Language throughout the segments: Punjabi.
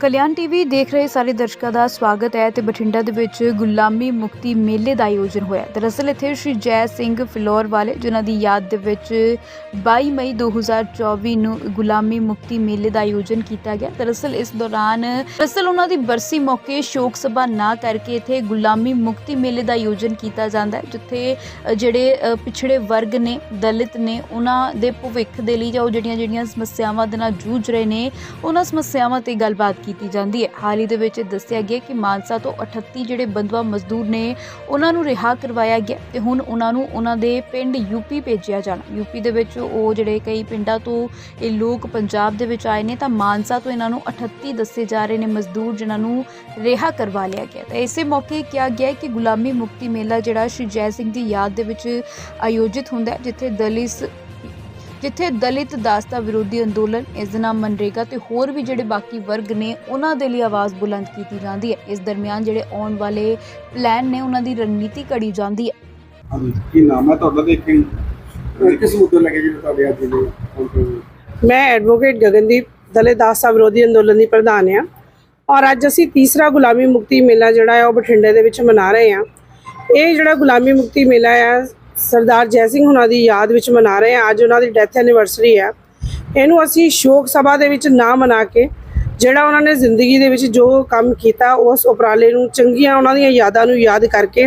ਕਲਿਆਣ ਟੀਵੀ ਦੇਖ ਰਹੇ ਸਾਰੇ ਦਰਸ਼ਕਾਂ ਦਾ ਸਵਾਗਤ ਹੈ ਤੇ ਬਠਿੰਡਾ ਦੇ ਵਿੱਚ ਗੁਲਾਮੀ ਮੁਕਤੀ ਮੇਲੇ ਦਾ ਆਯੋਜਨ ਹੋਇਆ ਦਰਅਸਲ ਇੱਥੇ ਸ਼੍ਰੀ ਜੈ ਸਿੰਘ ਫਿਲੌਰ ਵਾਲੇ, ਜਿਨ੍ਹਾਂ ਦੀ ਯਾਦ ਦੇ ਵਿੱਚ 22 ਮਈ 2024 ਨੂੰ ਗੁਲਾਮੀ ਮੁਕਤੀ ਮੇਲੇ ਦਾ ਆਯੋਜਨ ਕੀਤਾ ਗਿਆ। ਦਰਅਸਲ ਇਸ ਦੌਰਾਨ, ਦਰਅਸਲ ਉਹਨਾਂ ਦੀ ਬਰਸੀ ਮੌਕੇ ਸ਼ੋਕ ਸਭਾ ਨਾ ਕਰਕੇ ਇੱਥੇ ਗੁਲਾਮੀ ਮੁਕਤੀ ਮੇਲੇ ਦਾ ਆਯੋਜਨ ਕੀਤਾ ਜਾਂਦਾ ਹੈ, ਜਿੱਥੇ ਜਿਹੜੇ ਪਿਛੜੇ ਵਰਗ ਨੇ, ਦਲਿਤ ਨੇ, ਉਹਨਾਂ ਦੇ ਭਵਿੱਖ ਦੇ ਲਈ ਜਾਂ ਉਹ ਜਿਹੜੀਆਂ ਜਿਹੜੀਆਂ ਸਮੱਸਿਆਵਾਂ ਦੇ ਨਾਲ ਜੂਝ ਰਹੇ ਨੇ, ਉਹਨਾਂ ਸਮੱਸਿਆਵਾਂ ਤੇ ਗੱਲਬਾਤ ਕੀਤੀ ਜਾਂਦੀ ਹੈ। ਹਾਲ ਹੀ ਦੇ ਵਿੱਚ ਦੱਸਿਆ ਗਿਆ ਕਿ ਮਾਨਸਾ ਤੋਂ 38 ਜਿਹੜੇ ਬੰਦਵਾ ਮਜ਼ਦੂਰ ਨੇ, ਉਹਨਾਂ ਨੂੰ ਰਿਹਾ ਕਰਵਾਇਆ ਗਿਆ ਤੇ ਹੁਣ ਉਹਨਾਂ ਨੂੰ ਉਹਨਾਂ ਦੇ ਪਿੰਡ ਯੂਪੀ ਭੇਜਿਆ ਜਾਣਾ। ਯੂਪੀ ਦੇ ਵਿੱਚ ਉਹ ਜਿਹੜੇ ਕਈ ਪਿੰਡਾਂ ਤੋਂ ਇਹ ਲੋਕ ਪੰਜਾਬ ਦੇ ਵਿੱਚ ਆਏ ਨੇ, ਤਾਂ ਮਾਨਸਾ ਤੋਂ ਇਹਨਾਂ ਨੂੰ 38 ਦੱਸੇ ਜਾ ਰਹੇ ਨੇ ਮਜ਼ਦੂਰ, ਜਿਨ੍ਹਾਂ ਨੂੰ ਰਿਹਾ ਕਰਵਾ ਲਿਆ ਗਿਆ। ਤਾਂ ਇਸੇ ਮੌਕੇ ਕਿਹਾ ਗਿਆ ਕਿ ਗੁਲਾਮੀ ਮੁਕਤੀ ਮੇਲਾ ਜਿਹੜਾ ਸ਼੍ਰੀ ਜੈ ਸਿੰਘ ਦੀ ਯਾਦ ਦੇ ਵਿੱਚ ਆਯੋਜਿਤ ਹੁੰਦਾ ਹੈ, ਜਿੱਥੇ ਦਲਿਤ ਜਿੱਥੇ ਦਲਿਤ ਦਾਸਤਾ ਵਿਰੋਧੀ ਅੰਦੋਲਨ ਇਸ ਦੇ ਨਾਲ ਮਨਰੇਗਾ ਤੇ ਹੋਰ ਵੀ ਜਿਹੜੇ ਬਾਕੀ ਵਰਗ ਨੇ ਉਹਨਾਂ ਦੇ ਲਈ ਆਵਾਜ਼ ਬੁਲੰਦ ਕੀਤੀ ਜਾਂਦੀ ਹੈ। ਇਸ ਦਰਮਿਆਨ ਜਿਹੜੇ ਆਉਣ ਵਾਲੇ ਪਲਾਨ ਨੇ ਉਹਨਾਂ ਦੀ ਰਣਨੀਤੀ ਘੜੀ ਜਾਂਦੀ ਹੈ। ਹਾਂਜੀ ਕੀ ਨਾਮ ਹੈ ਤੁਹਾਡਾ ਤੇ ਕਿ ਕਿਸ ਮੁੱਦੇ ਲੱਗੇ ਜੀ ਤੁਹਾਡੇ ਅੱਜ ਦੇ conference? ਮੈਂ ਐਡਵੋਕੇਟ ਗਗਨਦੀਪ ਦਲਿਤ ਦਾਸਤਾ ਵਿਰੋਧੀ ਅੰਦੋਲਨ ਦੀ ਪ੍ਰਧਾਨ ਹਾਂ। ਔਰ ਅੱਜ ਅਸੀਂ ਤੀਸਰਾ ਗੁਲਾਮੀ ਮੁਕਤੀ ਮੇਲਾ ਜਿਹੜਾ ਹੈ ਉਹ ਬਠਿੰਡੇ ਦੇ ਵਿੱਚ ਮਨਾ ਰਹੇ ਹਾਂ। ਇਹ ਜਿਹੜਾ ਗੁਲਾਮੀ ਮੁਕਤੀ ਮੇਲਾ ਹੈ ਸਰਦਾਰ ਜੈ ਸਿੰਘ ਹੁਣਾਂ ਦੀ ਯਾਦ ਵਿੱਚ ਮਨਾ ਰਹੇ ਹਾਂ। ਅੱਜ ਉਹਨਾਂ ਦੀ ਡੈਥ ਐਨੀਵਰਸਰੀ ਹੈ। ਇਹਨੂੰ ਅਸੀਂ ਸ਼ੋਕ ਸਭਾ ਦੇ ਵਿੱਚ ਨਾ ਮਨਾ ਕੇ ਜਿਹੜਾ ਉਹਨਾਂ ਨੇ ਜ਼ਿੰਦਗੀ ਦੇ ਵਿੱਚ ਜੋ ਕੰਮ ਕੀਤਾ, ਉਸ ਉਪਰਾਲੇ ਨੂੰ, ਚੰਗੀਆਂ ਉਹਨਾਂ ਦੀਆਂ ਯਾਦਾਂ ਨੂੰ ਯਾਦ ਕਰਕੇ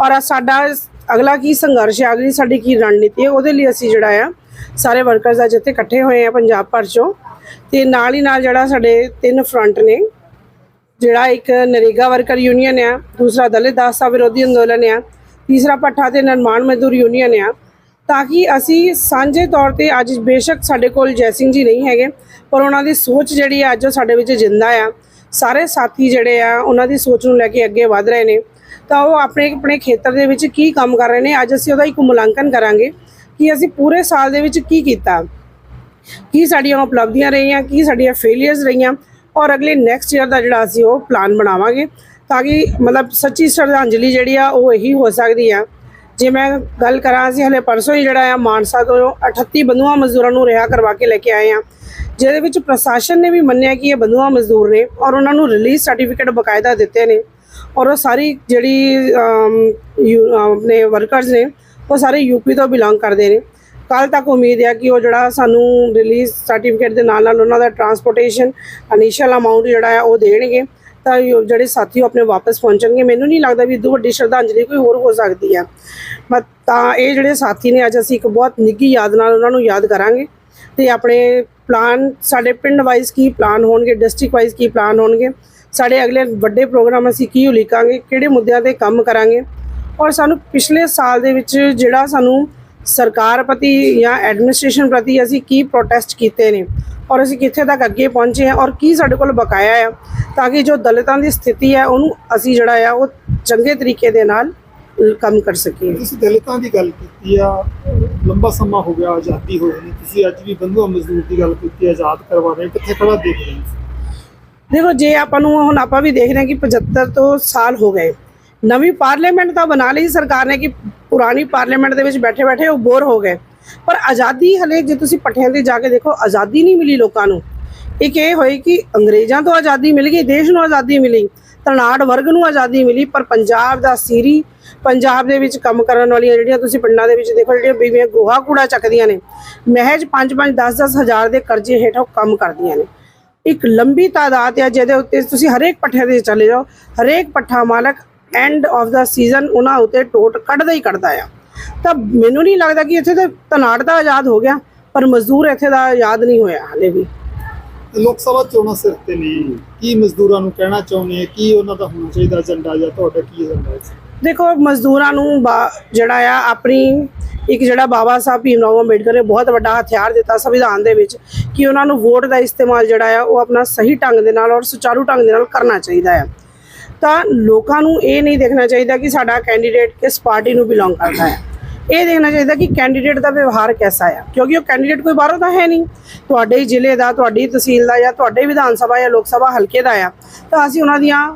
ਔਰ ਸਾਡਾ ਅਗਲਾ ਕੀ ਸੰਘਰਸ਼ ਹੈ, ਅਗਲੀ ਸਾਡੀ ਕੀ ਰਣਨੀਤੀ ਹੈ, ਉਹਦੇ ਲਈ ਅਸੀਂ ਜਿਹੜਾ ਆ, ਸਾਰੇ ਵਰਕਰਸ ਅੱਜ ਇੱਥੇ ਇਕੱਠੇ ਹੋਏ ਆ ਪੰਜਾਬ ਭਰ ਚੋਂ। ਤੇ ਨਾਲ ਹੀ ਨਾਲ ਜਿਹੜਾ ਸਾਡੇ ਤਿੰਨ ਫਰੰਟ ਨੇ, ਜਿਹੜਾ ਇੱਕ ਨਰੇਗਾ ਵਰਕਰ ਯੂਨੀਅਨ ਆ, ਦੂਸਰਾ ਦਲਿਤ ਦਾਸਤਾ ਵਿਰੋਧੀ ਅੰਦੋਲਨ ਆ ਤੀਸਰਾ ਭੱਠਾ ਤੇ ਨਿਰਮਾਣ ਮਜ਼ਦੂਰ ਯੂਨੀਅਨ ਆ। ਤਾਂ ਕਿ ਅਸੀਂ ਸਾਂਝੇ ਤੌਰ ਤੇ ਅੱਜ ਬੇਸ਼ੱਕ ਸਾਡੇ ਕੋਲ ਜੈ ਸਿੰਘ ਜੀ ਨਹੀਂ ਹੈਗੇ, ਪਰ ਉਹਨਾਂ ਦੀ ਸੋਚ ਜਿਹੜੀ ਆ, ਅੱਜ ਉਹ ਸਾਡੇ ਵਿੱਚ ਜਿੰਦਾ ਆ। ਸਾਰੇ ਸਾਥੀ ਜਿਹੜੇ ਆ, ਉਹਨਾਂ ਦੀ ਸੋਚ ਨੂੰ ਲੈ ਕੇ ਅੱਗੇ ਵਧ ਰਹੇ ਨੇ। ਤਾਂ ਉਹ ਆਪਣੇ ਆਪਣੇ ਖੇਤਰ ਦੇ ਵਿੱਚ ਕੀ ਕੰਮ ਕਰ ਰਹੇ ਨੇ, ਅੱਜ ਅਸੀਂ ਉਹਦਾ ਇੱਕ ਮੁਲਾਂਕਣ ਕਰਾਂਗੇ ਕਿ ਅਸੀਂ ਪੂਰੇ ਸਾਲ ਦੇ ਵਿੱਚ ਕੀ ਕੀਤਾ। ਕੀ ਸਾਡੀਆਂ ਉਪਲਬਧੀਆਂ ਰਹੀਆਂ, ਕੀ ਸਾਡੀਆਂ ਫੇਲਿਅਰਸ ਰਹੀਆਂ, ਔਰ ਅਗਲੇ ਨੈਕਸਟ ਈਅਰ ਦਾ ਜਿਹੜਾ ਅਸੀਂ ਉਹ ਪਲਾਨ ਬਣਾਵਾਂਗੇ। ਤਾਂ ਕਿ ਮਤਲਬ ਸੱਚੀ ਸ਼ਰਧਾਂਜਲੀ ਜਿਹੜੀ ਆ ਉਹ ਇਹੀ ਹੋ ਸਕਦੀ ਆ। ਜੇ ਮੈਂ ਗੱਲ ਕਰਾਂ ਅਸੀਂ ਹਲੇ ਪਰਸੋਂ ਹੀ ਜਿਹੜਾ ਆ ਮਾਨਸਾ ਤੋਂ 38 ਬੰਧੂਆ ਮਜ਼ਦੂਰਾਂ ਨੂੰ ਰਿਹਾ ਕਰਵਾ ਕੇ ਲੈ ਕੇ ਆਏ ਆ। ਜਿਹਦੇ ਵਿੱਚ ਪ੍ਰਸ਼ਾਸਨ ਨੇ ਵੀ ਮੰਨਿਆ ਕਿ ਇਹ ਬੰਧੂਆ ਮਜ਼ਦੂਰ ਨੇ ਔਰ ਉਹਨਾਂ ਨੂੰ ਰਿਲੀਜ਼ ਸਰਟੀਫਿਕੇਟ ਬਕਾਇਦਾ ਦਿੱਤੇ ਨੇ। ਔਰ ਉਹ ਸਾਰੀ ਜਿਹੜੀ ਯੂ- ਆਪਣੇ ਵਰਕਰਸ ਨੇ, ਉਹ ਸਾਰੇ ਯੂਪੀ ਤੋਂ ਬਿਲੋਂਗ ਕਰਦੇ ਨੇ। ਕੱਲ ਤੱਕ ਉਮੀਦ ਹੈ ਕਿ ਉਹ ਜਿਹੜਾ ਸਾਨੂੰ ਰਿਲੀਜ਼ ਸਰਟੀਫਿਕੇਟ ਦੇ ਨਾਲ ਨਾਲ ਉਹਨਾਂ ਦਾ ਟਰਾਂਸਪੋਰਟੇਸ਼ਨ ਇਨੀਸ਼ੀਅਲ ਅਮਾਉਂਟ ਜਿਹੜਾ ਹੈ ਉਹ ਦੇਣਗੇ। ਤਾਂ ਜਿਹੜੇ ਸਾਥੀ ਉਹ ਆਪਣੇ ਵਾਪਸ ਪਹੁੰਚਣਗੇ। ਮੈਨੂੰ ਨਹੀਂ ਲੱਗਦਾ ਵੀ ਇਦੋਂ ਵੱਡੀ ਸ਼ਰਧਾਂਜਲੀ ਕੋਈ ਹੋਰ ਹੋ ਸਕਦੀ ਹੈ ਬਟ ਤਾਂ ਇਹ ਜਿਹੜੇ ਸਾਥੀ ਨੇ, ਅੱਜ ਅਸੀਂ ਇੱਕ ਬਹੁਤ ਨਿੱਘੀ ਯਾਦ ਨਾਲ ਉਹਨਾਂ ਨੂੰ ਯਾਦ ਕਰਾਂਗੇ ਤੇ ਆਪਣੇ ਪਲਾਨ ਸਾਡੇ ਪਿੰਡ ਵਾਈਜ਼ ਕੀ ਪਲਾਨ ਹੋਣਗੇ ਡਿਸਟ੍ਰਿਕਟ ਵਾਈਜ਼ ਕੀ ਪਲਾਨ ਹੋਣਗੇ, ਸਾਡੇ ਅਗਲੇ ਵੱਡੇ ਪ੍ਰੋਗਰਾਮ ਅਸੀਂ ਕੀ ਉਲੀਕਾਂਗੇ, ਕਿਹੜੇ ਮੁੱਦਿਆਂ ਤੇ ਕੰਮ ਕਰਾਂਗੇ ਔਰ ਸਾਨੂੰ ਪਿਛਲੇ ਸਾਲ ਦੇ ਵਿੱਚ ਜਿਹੜਾ ਸਾਨੂੰ ਸਰਕਾਰ ਪ੍ਰਤੀ ਜਾਂ ਐਡਮਿਨਿਸਟ੍ਰੇਸ਼ਨ ਪ੍ਰਤੀ ਅਸੀਂ ਕੀ ਪ੍ਰੋਟੈਸਟ ਕੀਤੇ ਨੇ ਔਰ ਅਸੀਂ ਕਿੱਥੇ ਤੱਕ ਅੱਗੇ ਪਹੁੰਚੇ ਹਾਂ ਔਰ ਕੀ ਸਾਡੇ ਕੋਲ ਬਕਾਇਆ ਆ ਤਾਂ ਕਿ ਜੋ ਦਲਿਤਾਂ ਦੀ ਸਥਿਤੀ ਹੈ ਉਹਨੂੰ ਅਸੀਂ ਜਿਹੜਾ ਆ ਉਹ ਚੰਗੇ ਤਰੀਕੇ ਦੇ ਨਾਲ ਕੰਮ ਕਰ ਸਕੀਏ। ਤੁਸੀਂ ਦਲਿਤਾਂ ਦੀ ਗੱਲ ਕੀਤੀ ਆ ਲੰਬਾ ਸਮਾਂ ਹੋ ਗਿਆ ਆਜ਼ਾਦੀ ਹੋਈ ਨੂੰ ਤੁਸੀਂ ਅੱਜ ਵੀ ਬੰਧੂਆ ਮਜ਼ਦੂਰ ਦੀ ਗੱਲ ਕੀਤੀ ਆਜ਼ਾਦ ਕਰਵਾ ਰਹੇ ਹੋ। ਕਿੱਥੇ ਖੜਾ ਦੇਖ ਰਹੇ ਹੋ? ਦੇਖੋ ਜੇ ਆਪਾਂ ਨੂੰ ਹੁਣ ਆਪਾਂ ਵੀ ਦੇਖ ਰਹੇ ਹਾਂ ਕਿ 75 ਤੋਂ ਸਾਲ ਹੋ ਗਏ ਨਵੀਂ ਪਾਰਲੀਮੈਂਟ ਤਾਂ ਬਣਾ ਲਈ ਸਰਕਾਰ ਨੇ ਕਿ ਪੁਰਾਣੀ ਪਾਰਲੀਮੈਂਟ ਦੇ ਵਿੱਚ ਬੈਠੇ ਬੈਠੇ ਉਹ ਬੋਰ ਹੋ ਗਏ। ਪਰ ਆਜ਼ਾਦੀ ਹਲੇ ਜੇ ਤੁਸੀਂ ਪੱਠਿਆਂ ਤੇ ਜਾ ਕੇ ਦੇਖੋ, ਆਜ਼ਾਦੀ ਨਹੀਂ ਮਿਲੀ ਲੋਕਾਂ ਨੂੰ। ਇੱਕ ਇਹ ਹੋਈ ਕਿ ਅੰਗਰੇਜ਼ਾਂ ਤੋਂ ਆਜ਼ਾਦੀ ਮਿਲ ਗਈ, ਦੇਸ਼ ਨੂੰ ਆਜ਼ਾਦੀ ਮਿਲੀ, ਤਰਨਾੜ ਵਰਗ ਨੂੰ ਆਜ਼ਾਦੀ ਮਿਲੀ, ਪਰ ਪੰਜਾਬ ਦਾ ਸੀਰੀ, ਪੰਜਾਬ ਦੇ ਵਿੱਚ ਕੰਮ ਕਰਨ ਵਾਲੀਆਂ ਜਿਹੜੀਆਂ ਤੁਸੀਂ ਪਿੰਡਾਂ ਦੇ ਵਿੱਚ ਦੇਖੋ, ਜਿਹੜੀਆਂ ਬੀਬੀਆਂ ਗੋਹਾ ਕੂੜਾ ਚੱਕਦੀਆਂ ਨੇ, ਮਹਿਜ 5-5 10-10 ਹਜ਼ਾਰ ਦੇ ਕਰਜ਼ੇ ਹੇਠੋਂ ਕੰਮ ਕਰਦੀਆਂ ਨੇ। ਇੱਕ ਲੰਬੀ ਤਾਦਾਦ ਹੈ ਜਿਹਦੇ ਉੱਤੇ ਤੁਸੀਂ ਹਰੇਕ ਪੱਠੇ ਤੇ ਚਲੇ ਜਾਓ, ਹਰੇਕ ਪੱਠਾ ਮਾਲਕ ਐਂਡ ਆਫ ਦਾ ਸੀਜ਼ਨ ਉਹਨਾਂ ਉੱਤੇ ਟੋਟ ਕੱਢਦਾ ਹੀ ਕੱਢਦਾ ਆ। ਤਾਂ ਮੈਨੂੰ ਨਹੀਂ ਲੱਗਦਾ ਕਿ ਇੱਥੇ ਤੇ ਤਨਾੜ ਦਾ ਆਜ਼ਾਦ ਹੋ ਗਿਆ ਪਰ ਮਜ਼ਦੂਰ ਇੱਥੇ ਦਾ ਆਜ਼ਾਦ ਨਹੀਂ ਹੋਇਆ ਹਲੇ ਵੀ। ਲੋਕ ਸਭਾ ਚੋਣਾਂ ਸਿਰ ਤੇ ਨੇ ਕੀ ਮਜ਼ਦੂਰਾਂ ਨੂੰ ਕਹਿਣਾ ਚਾਹੁੰਦੇ ਆ? ਕੀ ਉਹਨਾਂ ਦਾ ਹੋਣਾ ਚਾਹੀਦਾ ਏਜੰਡਾ ਜਾਂ ਤੁਹਾਡਾ ਕੀ ਏਜੰਡਾ ਹੈ? ਦੇਖੋ ਮਜ਼ਦੂਰਾਂ ਨੂੰ ਜਿਹੜਾ ਆ ਆਪਣੀ ਇੱਕ ਜਿਹੜਾ ਬਾਬਾ ਸਾਹਿਬ ਭੀਮਰਾਓ ਅੰਬੇਡਕਰ ਨੇ ਬਹੁਤ ਵੱਡਾ ਹਥਿਆਰ ਦਿੱਤਾ ਸੰਵਿਧਾਨ ਦੇ ਵਿੱਚ ਕਿ ਉਹਨਾਂ ਨੂੰ ਵੋਟ ਦਾ ਇਸਤੇਮਾਲ ਜਿਹੜਾ ਆ ਉਹ ਆਪਣਾ ਸਹੀ ਢੰਗ ਦੇ ਨਾਲ ਔਰ ਸੁਚਾਰੂ ਢੰਗ ਦੇ ਨਾਲ ਕਰਨਾ ਚਾਹੀਦਾ ਆ। ਤਾਂ ਲੋਕਾਂ ਨੂੰ ਇਹ ਨਹੀਂ ਦੇਖਣਾ ਚਾਹੀਦਾ ਕਿ ਸਾਡਾ ਕੈਂਡੀਡੇਟ ਕਿਸ ਪਾਰਟੀ ਨੂੰ ਬਿਲੋਂਗ ਕਰਦਾ ਹੈ। ਇਹ ਦੇਖਣਾ ਚਾਹੀਦਾ ਕਿ ਕੈਂਡੀਡੇਟ ਦਾ ਵਿਵਹਾਰ ਕੈਸਾ ਆ, ਕਿਉਂਕਿ ਉਹ ਕੈਂਡੀਡੇਟ ਕੋਈ ਬਾਹਰੋਂ ਦਾ ਹੈ ਨਹੀਂ। ਤੁਹਾਡੇ ਹੀ ਜ਼ਿਲ੍ਹੇ ਦਾ, ਤੁਹਾਡੀ ਤਹਿਸੀਲ ਦਾ ਜਾਂ ਤੁਹਾਡੇ ਵਿਧਾਨ ਸਭਾ ਜਾਂ ਲੋਕ ਸਭਾ ਹਲਕੇ ਦਾ ਆ, ਤਾਂ ਅਸੀਂ ਉਹਨਾਂ ਦੀਆਂ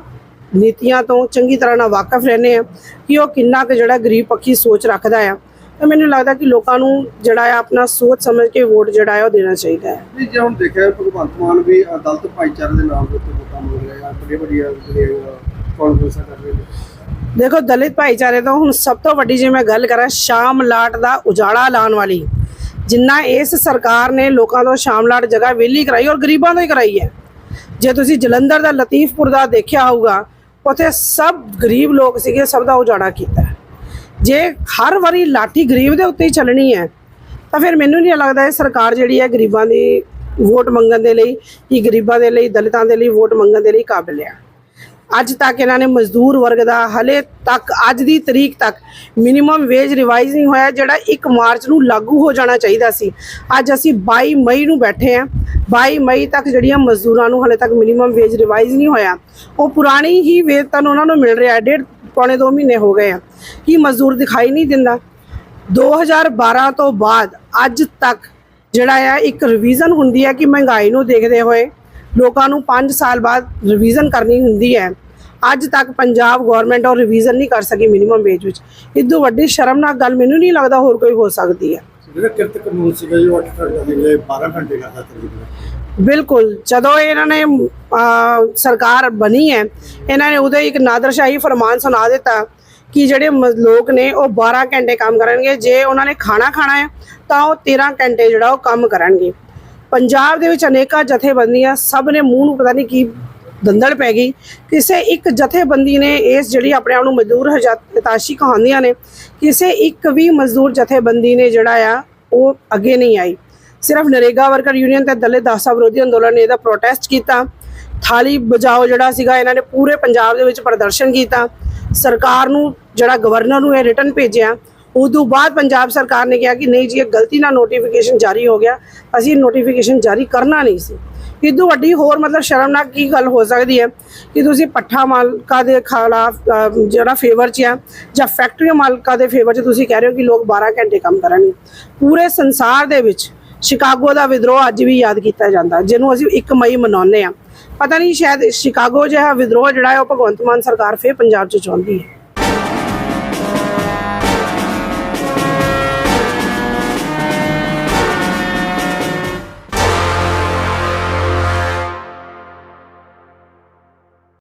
ਨੀਤੀਆਂ ਤੋਂ ਚੰਗੀ ਤਰ੍ਹਾਂ ਨਾਲ ਵਾਕਿਫ ਰਹਿੰਦੇ ਆ ਕਿ ਉਹ ਕਿੰਨਾ ਕੁ ਜਿਹੜਾ ਗਰੀਬ ਪੱਖੀ ਸੋਚ ਰੱਖਦਾ ਆ। ਤਾਂ ਮੈਨੂੰ ਲੱਗਦਾ ਕਿ ਲੋਕਾਂ ਨੂੰ ਜਿਹੜਾ ਹੈ ਆਪਣਾ ਸੋਚ ਸਮਝ ਕੇ ਵੋਟ ਜਿਹੜਾ ਹੈ ਉਹ ਦੇਣਾ ਚਾਹੀਦਾ ਹੈ। ਨਹੀਂ, ਜੇ ਹੁਣ ਦੇਖਿਆ ਭਗਵੰਤ ਮਾਨ ਵੀ ਅਦਾਲਤ ਭਾਈਚਾਰੇ ਦੇ ਨਾਮ ਦੇ ਉੱਤੇ ਵੋਟਾਂ ਮੰਗ ਰਿਹਾ ਬੜੀ ਵੱਡੀਆਂ ਜਿਹੜੇ ਕਾਨਫਰੰਸਾਂ ਕਰ ਰਹੇ ਨੇ ਦੇਖੋ ਦਲਿਤ ਭਾਈਚਾਰੇ ਤੋਂ ਹੁਣ ਸਭ ਤੋਂ ਵੱਡੀ ਜੇ ਮੈਂ ਗੱਲ ਕਰਾਂ ਸ਼ਾਮ ਲਾਟ ਦਾ ਉਜਾੜਾ ਲਾਉਣ ਵਾਲੀ। ਜਿੰਨਾ ਇਸ ਸਰਕਾਰ ਨੇ ਲੋਕਾਂ ਤੋਂ ਸ਼ਾਮ ਲਾਟ ਜਗ੍ਹਾ ਵਿਹਲੀ ਕਰਾਈ ਔਰ ਗਰੀਬਾਂ ਤੋਂ ਹੀ ਕਰਾਈ ਹੈ। ਜੇ ਤੁਸੀਂ ਜਲੰਧਰ ਦਾ ਲਤੀਫਪੁਰ ਦਾ ਦੇਖਿਆ ਹੋਊਗਾ, ਉੱਥੇ ਸਭ ਗਰੀਬ ਲੋਕ ਸੀਗੇ, ਸਭ ਦਾ ਉਜਾੜਾ ਕੀਤਾ ਜੇ ਹਰ ਵਾਰੀ ਲਾਠੀ ਗਰੀਬ ਦੇ ਉੱਤੇ ਹੀ ਚੱਲਣੀ ਹੈ, ਤਾਂ ਫਿਰ ਮੈਨੂੰ ਨਹੀਂ ਲੱਗਦਾ ਇਹ ਸਰਕਾਰ ਜਿਹੜੀ ਹੈ ਗਰੀਬਾਂ ਦੀ ਵੋਟ ਮੰਗਣ ਦੇ ਲਈ, ਕਿ ਗਰੀਬਾਂ ਦੇ ਲਈ, ਦਲਿਤਾਂ ਦੇ ਲਈ ਵੋਟ ਮੰਗਣ ਦੇ ਲਈ ਕਾਬਿਲ ਹੈ। ਅੱਜ ਤੱਕ ਇਹਨਾਂ ਨੇ ਮਜ਼ਦੂਰ ਵਰਗ ਦਾ ਹਲੇ ਤੱਕ, ਅੱਜ ਦੀ ਤਰੀਕ ਤੱਕ ਮਿਨੀਮਮ ਵੇਜ ਰਿਵਾਈਜ਼ ਨਹੀਂ ਹੋਇਆ, ਜਿਹੜਾ 1 ਮਾਰਚ ਨੂੰ ਲਾਗੂ ਹੋ ਜਾਣਾ ਚਾਹੀਦਾ ਸੀ। ਅੱਜ ਅਸੀਂ 22 ਮਈ ਨੂੰ ਬੈਠੇ ਹਾਂ। 22 ਮਈ ਤੱਕ ਜਿਹੜੀਆਂ ਮਜ਼ਦੂਰਾਂ ਨੂੰ ਹਲੇ ਤੱਕ ਮਿਨੀਮਮ ਵੇਜ ਰਿਵਾਈਜ਼ ਨਹੀਂ ਹੋਇਆ। ਉਹ ਪੁਰਾਣੀ ਹੀ ਵੇਤਨ ਉਹਨਾਂ ਨੂੰ ਮਿਲ ਰਿਹਾ ਡੇਢ, ਪੌਣੇ 2 ਮਹੀਨੇ ਹੋ ਗਏ ਆ। ਕੀ ਮਜ਼ਦੂਰ ਦਿਖਾਈ ਨਹੀਂ ਦਿੰਦਾ। 2012 ਤੋਂ ਬਾਅਦ ਅੱਜ ਤੱਕ ਜਿਹੜਾ ਆ, ਇੱਕ ਰਿਵੀਜ਼ਨ ਹੁੰਦੀ ਹੈ ਕਿ ਮਹਿੰਗਾਈ ਨੂੰ ਦੇਖਦੇ ਹੋਏ ਲੋਕਾਂ ਨੂੰ 5 ਸਾਲ ਬਾਅਦ ਰਿਵੀਜ਼ਨ ਕਰਨੀ ਹੁੰਦੀ ਹੈ। ਅੱਜ ਤੱਕ ਪੰਜਾਬ ਗਵਰਨਮੈਂਟ ਉਹ ਰਿਵੀਜ਼ਨ ਨਹੀਂ ਕਰ ਸਕੀ ਮਿਨੀਮਮ ਵੇਜ ਵਿੱਚ। ਇਦੋਂ ਵੱਡੀ ਸ਼ਰਮਨਾਕ ਗੱਲ ਮੈਨੂੰ ਨਹੀਂ ਲੱਗਦਾ ਹੋਰ ਕੋਈ ਹੋ ਸਕਦੀ ਹੈ। ਜਿਹੜਾ ਕਿਰਤ ਕਾਨੂੰਨ ਸੀਗਾ ਜੀ ਉਹ 8 ਘੰਟੇ ਦੇ 12 ਘੰਟੇ ਕਰਦਾ ਤਕਰੀਬਨ ਬਿਲਕੁਲ ਜਦੋਂ ਇਹਨਾਂ ਨੇ ਸਰਕਾਰ ਬਣੀ ਹੈ ਇਹਨਾਂ ਨੇ ਉਦੋਂ ਇੱਕ ਨਾਦਰਸ਼ਾਹੀ ਫਰਮਾਨ ਸੁਣਾ ਦਿੱਤਾ ਕਿ ਜਿਹੜੇ ਲੋਕ ਨੇ ਉਹ 12 ਘੰਟੇ ਕੰਮ ਕਰਨਗੇ। ਜੇ ਉਹਨਾਂ ਨੇ ਖਾਣਾ ਖਾਣਾ ਹੈ ਤਾਂ ਉਹ 13 ਘੰਟੇ ਜਿਹੜਾ ਉਹ ਕੰਮ ਕਰਨਗੇ। ਪੰਜਾਬ ਦੇ ਵਿੱਚ ਅਨੇਕਾਂ ਜਥੇਬੰਦੀਆਂ ਸਭ ਨੇ ਮੂੰਹ ਨੂੰ ਪਤਾ ਨਹੀਂ ਕੀ ਦੰਦਲ ਪੈ ਗਈ। ਕਿਸੇ ਇੱਕ ਜਥੇਬੰਦੀ ਨੇ ਇਸ ਜਿਹੜੀ ਆਪਣੇ ਆਪ ਨੂੰ ਮਜ਼ਦੂਰ ਹਤਾਸ਼ੀ ਕਹਾਉਂਦੀਆਂ ਨੇ, ਕਿਸੇ ਇੱਕ ਵੀ ਮਜ਼ਦੂਰ ਜਥੇਬੰਦੀ ਨੇ ਜਿਹੜਾ ਆ, ਉਹ ਅੱਗੇ ਨਹੀਂ ਆਈ। ਸਿਰਫ ਨਰੇਗਾ ਵਰਕਰ ਯੂਨੀਅਨ ਤੇ ਦਲਿਤ ਦਾਸਾ ਵਿਰੋਧੀ ਅੰਦੋਲਨ ਨੇ ਇਹਦਾ ਪ੍ਰੋਟੈਸਟ ਕੀਤਾ। ਥਾਲੀ ਬਜਾਓ ਜਿਹੜਾ ਸੀਗਾ, ਇਹਨਾਂ ਨੇ ਪੂਰੇ ਪੰਜਾਬ ਦੇ ਵਿੱਚ ਪ੍ਰਦਰਸ਼ਨ ਕੀਤਾ। ਸਰਕਾਰ ਨੂੰ ਜਿਹੜਾ ਗਵਰਨਰ ਨੂੰ ਇਹ ਰਿਟਰਨ ਭੇਜਿਆ। ਉਦੋਂ ਬਾਅਦ ਪੰਜਾਬ ਸਰਕਾਰ ਨੇ ਕਿਹਾ ਕਿ ਨਹੀਂ ਜੀ, ਇਹ ਗਲਤੀ ਨਾਲ ਨੋਟੀਫਿਕੇਸ਼ਨ ਜਾਰੀ ਹੋ ਗਿਆ। ਅਸੀਂ ਨੋਟੀਫਿਕੇਸ਼ਨ ਜਾਰੀ ਕਰਨਾ ਨਹੀਂ ਸੀ। ਇਦੋਂ ਵੱਡੀ ਹੋਰ ਮਤਲਬ ਸ਼ਰਮਨਾਕ ਕੀ ਗੱਲ ਹੋ ਸਕਦੀ ਹੈ ਕਿ ਤੁਸੀਂ ਪੱਠਾ ਮਾਲਕਾਂ ਦੇ ਖਿਲਾਫ ਜਿਹੜਾ ਫੇਵਰ 'ਚ ਆ ਜਾਂ ਫੈਕਟਰੀ ਮਾਲਕਾਂ ਦੇ ਫੇਵਰ 'ਚ ਤੁਸੀਂ ਕਹਿ ਰਹੇ ਹੋ ਕਿ ਲੋਕ 12 ਘੰਟੇ ਕੰਮ ਕਰਨਗੇ। ਪੂਰੇ ਸੰਸਾਰ ਦੇ ਵਿੱਚ ਸ਼ਿਕਾਗੋ ਦਾ ਵਿਦਰੋਹ ਅੱਜ ਵੀ ਯਾਦ ਕੀਤਾ ਜਾਂਦਾ, ਜਿਹਨੂੰ ਅਸੀਂ 1 ਮਈ ਮਨਾਉਂਦੇ ਆ ਪਤਾ ਨਹੀਂ, ਸ਼ਾਇਦ ਸ਼ਿਕਾਗੋ ਜਿਹਾ ਵਿਦਰੋਹ ਜਿਹੜਾ ਹੈ, ਉਹ ਭਗਵੰਤ ਮਾਨ ਸਰਕਾਰ ਫੇਰ ਪੰਜਾਬ 'ਚ ਚਾਹੁੰਦੀ ਹੈ।